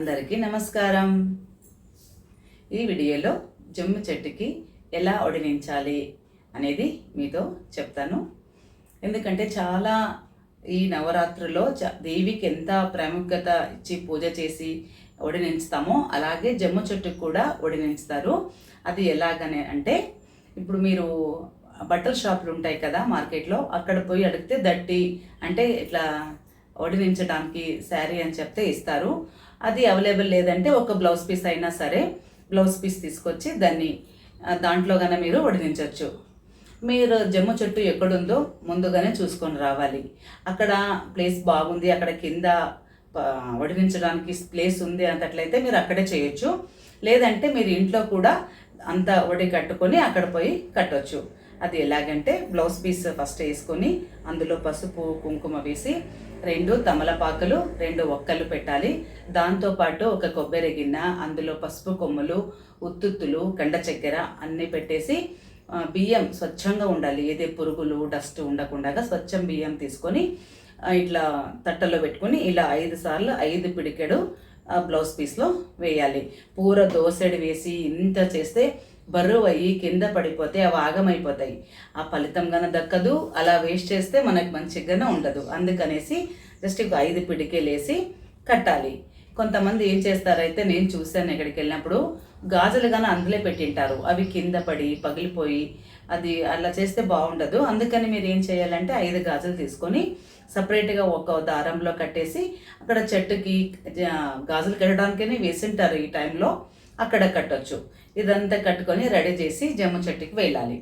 అందరికీ నమస్కారం. ఈ వీడియోలో జమ్ము చెట్టుకి ఎలా ఒడినించాలి అనేది మీతో చెప్తాను. ఎందుకంటే చాలా ఈ నవరాత్రిలో దేవికి ఎంత ప్రాముఖ్యత ఇచ్చి పూజ చేసి ఒడినించుతామో అలాగే జమ్ము చెట్టుకు కూడా ఒడినించుతారు. అది ఎలాగనే అంటే ఇప్పుడు మీరు బట్టల షాపులు ఉంటాయి కదా మార్కెట్లో అక్కడ పోయి అడిగితే దట్టి అంటే ఇట్లా వడినించడానికి శారీ అని చెప్తే ఇస్తారు. అది అవైలబుల్ లేదంటే ఒక బ్లౌజ్ పీస్ అయినా సరే బ్లౌజ్ పీస్ తీసుకొచ్చి దాన్ని దాంట్లోగానే దాంట్లో మీరు వడినించవచ్చు మీరు జమ్ము చెట్టు ఎక్కడుందో ముందుగానే చూసుకొని రావాలి. అక్కడ ప్లేస్ బాగుంది అక్కడ కింద ప- ప్లేస్ ఉంది అంతట్లయితే మీరు అక్కడే చేయొచ్చు. లేదంటే మీరు ఇంట్లో కూడా అంత వడి కట్టుకొని అక్కడ పోయి కట్టొచ్చు. అది ఎలాగంటే బ్లౌజ్ పీస్ ఫస్ట్ వేసుకొని అందులో పసుపు కుంకుమ వేసి రెండు తమలపాకులు రెండు ఒక్కలు పెట్టాలి. దాంతోపాటు ఒక కొబ్బరి గిన్నె అందులో పసుపు కొమ్ములు ఉత్తుత్తులు కండ చక్కెర అన్నీ పెట్టేసి బియ్యం స్వచ్ఛంగా ఉండాలి. ఏదే పురుగులు డస్ట్ ఉండకుండా స్వచ్ఛం బియ్యం తీసుకొని ఇట్లా తట్టలో పెట్టుకొని ఇలా ఐదు సార్లు ఐదు పిడికెడు బ్లౌజ్ పీస్లో వేయాలి. పూర దోసెడు వేసి ఇంత చేస్తే బరువు అయ్యి కింద పడిపోతే అవి ఆగమైపోతాయి. ఆ ఫలితం గన దక్కదు అలా వేస్ట్ చేస్తే మనకు మంచిగానే ఉండదు. అందుకనేసి జస్ట్ ఇక ఐదు పిడికేలేసి కట్టాలి. కొంతమంది ఏం చేస్తారైతే నేను చూశాను ఎక్కడికి వెళ్ళినప్పుడు గాజులు కానీ అందులో పెట్టింటారు. అవి కింద పడి పగిలిపోయి అది అలా చేస్తే బాగుండదు. అందుకని మీరు ఏం చేయాలంటే ఐదు గాజులు తీసుకొని సపరేట్గా ఒక దారంలో కట్టేసి అక్కడ చెట్టుకి గాజులు కట్టడానికనే వేసింటారు ఈ టైంలో. అక్కడ కట్టొచ్చు. ఇదంతా కట్టుకొని రెడీ చేసి జమ్ము చెట్టుకి వెళ్ళాలి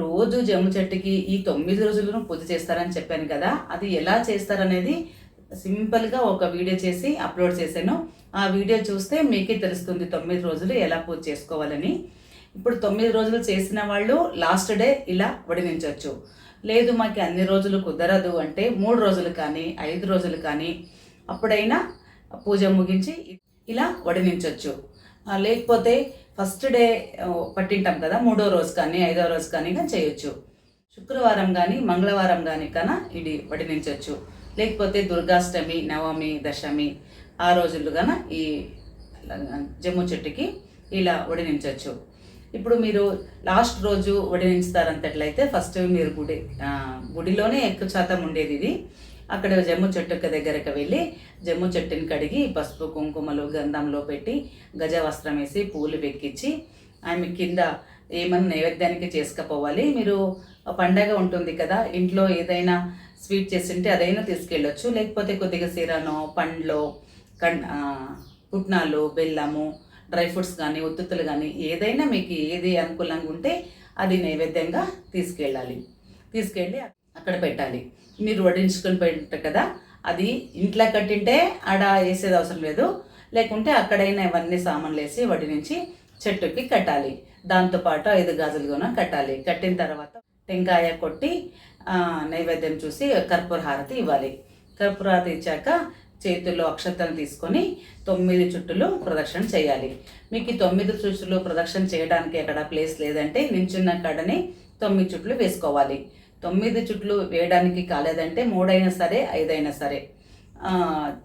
రోజు జమ్ము చెట్టుకి ఈ తొమ్మిది రోజులను పూజ చేస్తారని చెప్పాను కదా అది ఎలా చేస్తారనేది సింపుల్గా ఒక వీడియో చేసి అప్లోడ్ చేశాను. ఆ వీడియో చూస్తే మీకే తెలుస్తుంది తొమ్మిది రోజులు ఎలా పూజ చేసుకోవాలని. ఇప్పుడు తొమ్మిది రోజులు చేసిన వాళ్ళు లాస్ట్ డే ఇలా వడినించవచ్చు లేదు మాకు అన్ని రోజులు కుదరదు అంటే మూడు రోజులు కానీ ఐదు రోజులు కానీ అప్పుడైనా పూజ ముగించి ఇలా వడినించవచ్చు లేకపోతే ఫస్ట్ డే పట్టింటాం కదా మూడో రోజు కానీ ఐదో రోజు కానీ చేయొచ్చు. శుక్రవారం కానీ మంగళవారం కానీ కన్నా ఇది వడినించవచ్చు లేకపోతే దుర్గాష్టమి నవమి దశమి ఆ రోజులు కన ఈ జమ్ము చెట్టుకి ఇలా వడినించవచ్చు ఇప్పుడు మీరు లాస్ట్ రోజు వడినించుతారంతట్లయితే ఫస్ట్ మీరు గుడి గుడిలోనే ఎక్కువ శాతం ఉండేది ఇది. అక్కడ జమ్ము చెట్టుకు దగ్గరకు వెళ్ళి జమ్ము చెట్టుని కడిగి పసుపు కుంకుమలు గంధంలో పెట్టి గజ వస్త్రం వేసి పూలు వెక్కించి ఆమె కింద ఏమన్నా నైవేద్యానికి చేసుకపోవాలి. మీరు పండగ ఉంటుంది కదా ఇంట్లో ఏదైనా స్వీట్ చేసింటే అదైనా తీసుకెళ్ళొచ్చు. లేకపోతే కొద్దిగా సీరానో పండ్లో కన్ పుట్నాలు బెల్లము డ్రై ఫ్రూట్స్ కానీ ఉత్తుత్తులు కానీ ఏదైనా మీకు ఏది అనుకూలంగా ఉంటే అది నైవేద్యంగా తీసుకెళ్ళాలి. తీసుకెళ్ళి అక్కడ పెట్టాలి. మీరు వడ్డించుకొని పెట్టారు కదా అది ఇంట్లో కట్టింటే ఆడ వేసేది అవసరం లేదు. లేకుంటే అక్కడైనా ఇవన్నీ సామాన్లు వేసి వడ్డించి చెట్టుకి కట్టాలి. దాంతోపాటు ఐదు గాజులు కూడా కట్టాలి. కట్టిన తర్వాత టెంకాయ కొట్టి నైవేద్యం చూసి కర్పూర హారతి ఇవ్వాలి. కర్పూర హారతి ఇచ్చాక చేతుల్లో అక్షతలు తీసుకొని తొమ్మిది చుట్టులు ప్రదక్షిణ చేయాలి. మీకు ఈ తొమ్మిది చుట్టులు ప్రదక్షిణ చేయడానికి ఎక్కడ ప్లేస్ లేదంటే నించున్న కాడని తొమ్మిది చుట్లు వేసుకోవాలి. తొమ్మిది చుట్లు వేయడానికి కాలేదంటే మూడైనా సరే ఐదైనా సరే.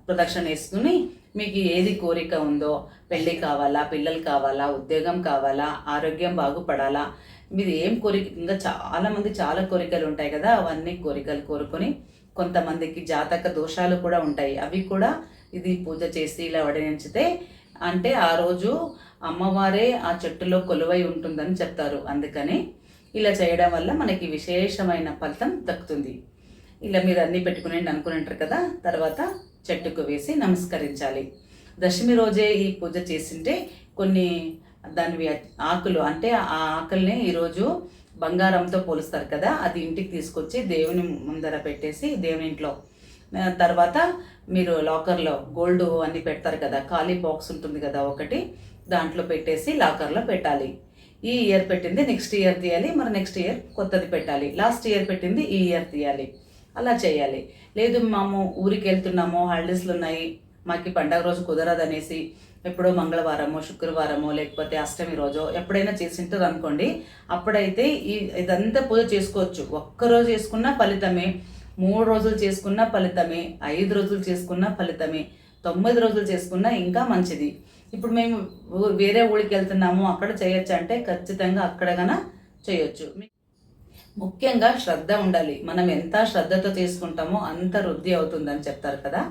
ప్రదక్షిణ వేసుకుని మీకు ఏది కోరిక ఉందో పెళ్ళి కావాలా పిల్లలు కావాలా ఉద్యోగం కావాలా ఆరోగ్యం బాగుపడాలా మీది ఏం కోరిక ఇంకా చాలామంది చాలా కోరికలు ఉంటాయి కదా అవన్నీ కోరికలు కోరుకొని కొంతమందికి జాతక దోషాలు కూడా ఉంటాయి. అవి కూడా ఇది పూజ చేసి ఇలా వడనించితే అంటే ఆ రోజు అమ్మవారే ఆ చెట్టులో కొలువై ఉంటుందని చెప్తారు. అందుకని ఇలా చేయడం వల్ల మనకి విశేషమైన ఫలితం దక్కుతుంది. ఇలా మీరు అన్నీ పెట్టుకుని అనుకుని కదా తర్వాత చెట్టుకు వేసి నమస్కరించాలి. దశమి రోజే ఈ పూజ చేసింటే కొన్ని దానివి ఆకులు అంటే ఆ ఆకుల్ని ఈరోజు బంగారంతో పోలుస్తారు కదా అది ఇంటికి తీసుకొచ్చి దేవుని ముందర పెట్టేసి దేవుని ఇంట్లో. తర్వాత మీరు లాకర్లో గోల్డ్ అన్నీ పెడతారు కదా ఖాళీ బాక్స్ ఉంటుంది కదా ఒకటి దాంట్లో పెట్టేసి లాకర్లో పెట్టాలి. ఈ ఇయర్ పెట్టింది నెక్స్ట్ ఇయర్ తీయాలి మరి నెక్స్ట్ ఇయర్ కొత్తది పెట్టాలి. లాస్ట్ ఇయర్ పెట్టింది ఈ ఇయర్ తీయాలి. అలా చేయాలి. లేదు మాము ఊరికి వెళ్తున్నాము హాలిడేస్లు ఉన్నాయి మాకు పండగ రోజు కుదరదనేసి ఎప్పుడో మంగళవారమో శుక్రవారమో లేకపోతే అష్టమి రోజో ఎప్పుడైనా చేసింటారు అనుకోండి అప్పుడైతే ఈ ఇదంతా పూజ చేసుకోవచ్చు. ఒక్కరోజు చేసుకున్న ఫలితమే మూడు రోజులు చేసుకున్న ఫలితమే ఐదు రోజులు చేసుకున్న ఫలితమే. తొమ్మిది రోజులు చేసుకున్నా ఇంకా మంచిది. ఇప్పుడు మేము వేరే ఊరికి వెళ్తున్నాము అక్కడ చేయొచ్చు అంటే ఖచ్చితంగా అక్కడగన చేయొచ్చు. ముఖ్యంగా శ్రద్ధ ఉండాలి. మనం ఎంత శ్రద్ధతో చేసుకుంటామో అంత వృద్ధి అవుతుందని చెప్తారు కదా.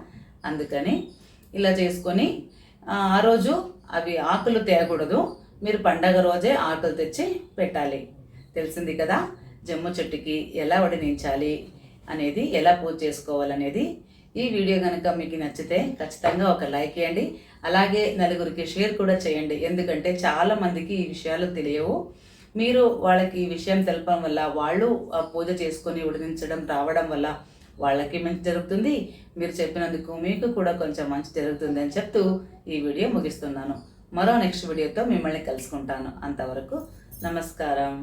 అందుకని ఇలా చేసుకొని ఆ ఆ రోజు అవి ఆకులు తేయకూడదు మీరు పండగ రోజే ఆకులు తెచ్చి పెట్టాలి. తెలిసింది కదా? జమ్ము చెట్టుకి ఎలా వడినించాలి అనేది ఎలా పూజ చేసుకోవాలనేది ఈ వీడియో కనుక మీకు నచ్చితే ఖచ్చితంగా ఒక లైక్ ఇవ్వండి అలాగే నలుగురికి షేర్ కూడా చేయండి. ఎందుకంటే చాలా మందికి ఈ విషయాలు తెలియవు. మీరు వాళ్ళకి ఈ విషయం తెలపడం వల్ల వాళ్ళు ఆ పూజ చేసుకొని ఉడినించడం రావడం వల్ల వాళ్ళకి మంచి జరుగుతుంది. మీరు చెప్పినందుకు మీకు కూడా కొంచెం మంచి జరుగుతుంది అని చెప్తూ ఈ వీడియో ముగిస్తున్నాను. మరో నెక్స్ట్ వీడియోతో మిమ్మల్ని కలుసుకుంటాను. అంతవరకు నమస్కారం.